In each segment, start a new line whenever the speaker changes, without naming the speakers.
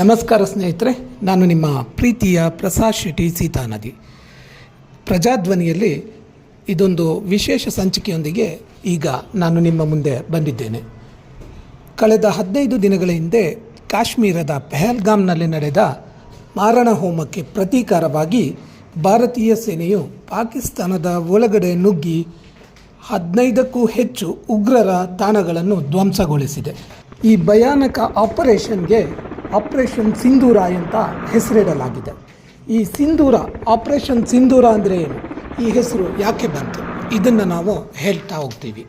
ನಮಸ್ಕಾರ ಸ್ನೇಹಿತರೆ, ನಾನು ನಿಮ್ಮ ಪ್ರೀತಿಯ ಪ್ರಸಾದ್ ಶೆಟ್ಟಿ, ಸೀತಾನದಿ. ಪ್ರಜಾಧ್ವನಿಯಲ್ಲಿ ಇದೊಂದು ವಿಶೇಷ ಸಂಚಿಕೆಯೊಂದಿಗೆ ಈಗ ನಾನು ನಿಮ್ಮ ಮುಂದೆ ಬಂದಿದ್ದೇನೆ. ಕಳೆದ ಹದಿನೈದು ದಿನಗಳ ಹಿಂದೆ ಕಾಶ್ಮೀರದ ಪೆಹಲ್ಗಾಮ್ನಲ್ಲಿ ನಡೆದ ಮಾರಣ ಹೋಮಕ್ಕೆ ಪ್ರತೀಕಾರವಾಗಿ ಭಾರತೀಯ ಸೇನೆಯು ಪಾಕಿಸ್ತಾನದ ಒಳಗಡೆ ನುಗ್ಗಿ ಹದಿನೈದಕ್ಕೂ ಹೆಚ್ಚು ಉಗ್ರರ ತಾಣಗಳನ್ನು ಧ್ವಂಸಗೊಳಿಸಿದೆ. ಈ ಭಯಾನಕ ಆಪರೇಷನ್ಗೆ ಆಪರೇಷನ್ ಸಿಂಧೂರ ಅಂತ ಹೆಸರಿಡಲಾಗಿದೆ. ಈ ಸಿಂಧೂರ ಆಪರೇಷನ್ ಸಿಂಧೂರ ಅಂದರೆ ಏನು? ಈ ಹೆಸರು ಯಾಕೆ ಬಂತು? ಇದನ್ನು ನಾವು ಹೇಳ್ತಾ ಹೋಗ್ತೀವಿ.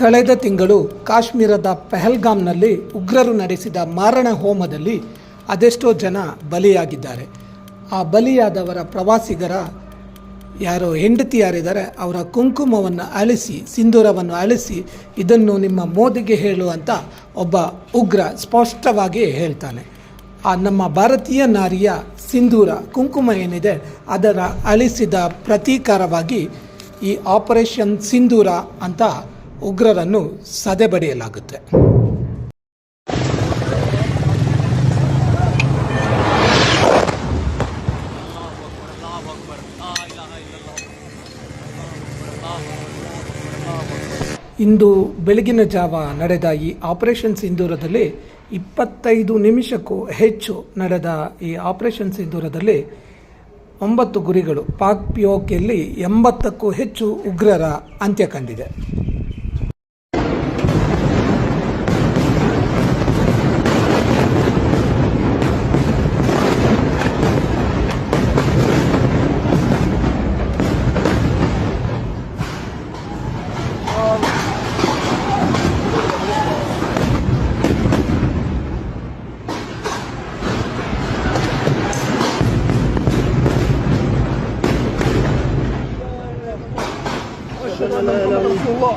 ಕಳೆದ ತಿಂಗಳು ಕಾಶ್ಮೀರದ ಪೆಹಲ್ಗಾಮ್ನಲ್ಲಿ ಉಗ್ರರು ನಡೆಸಿದ ಮಾರಣ ಹೋಮದಲ್ಲಿ ಅದೆಷ್ಟೋ ಜನ ಬಲಿಯಾಗಿದ್ದಾರೆ. ಆ ಬಲಿಯಾದವರ ಪ್ರವಾಸಿಗರ ಯಾರೋ ಹೆಂಡತಿ ಯಾರಿದ್ದಾರೆ ಅವರ ಕುಂಕುಮವನ್ನು ಅಳಿಸಿ, ಸಿಂಧೂರವನ್ನು ಅಳಿಸಿ, ಇದನ್ನು ನಿಮ್ಮ ಮೋದಿಗೆ ಅಂತ ಒಬ್ಬ ಉಗ್ರ ಸ್ಪಷ್ಟವಾಗಿ ಹೇಳ್ತಾನೆ. ಆ ನಮ್ಮ ಭಾರತೀಯ ನಾರಿಯ ಸಿಂಧೂರ ಕುಂಕುಮ ಏನಿದೆ, ಅದರ ಅಳಿಸಿದ ಪ್ರತೀಕಾರವಾಗಿ ಈ ಆಪರೇಷನ್ ಸಿಂಧೂರ ಅಂತ ಉಗ್ರರನ್ನು ಸದೆಬಡಿಯಲಾಗುತ್ತೆ. ಇಂದು ಬೆಳಗಿನ ಜಾವ ನಡೆದ ಈ ಆಪರೇಷನ್ ಸಿಂಧೂರದಲ್ಲಿ ಇಪ್ಪತ್ತೈದು ನಿಮಿಷಕ್ಕೂ ಹೆಚ್ಚು ನಡೆದ ಈ ಆಪರೇಷನ್ ಸಿಂಧೂರದಲ್ಲಿ ಒಂಬತ್ತು ಗುರಿಗಳು. ಪಾಕ್ ಪಿಯೋಕೆಯಲ್ಲಿ ಎಂಬತ್ತಕ್ಕೂ ಹೆಚ್ಚು ಉಗ್ರರ ಅಂತ್ಯ ಕಂಡಿದೆ.
الله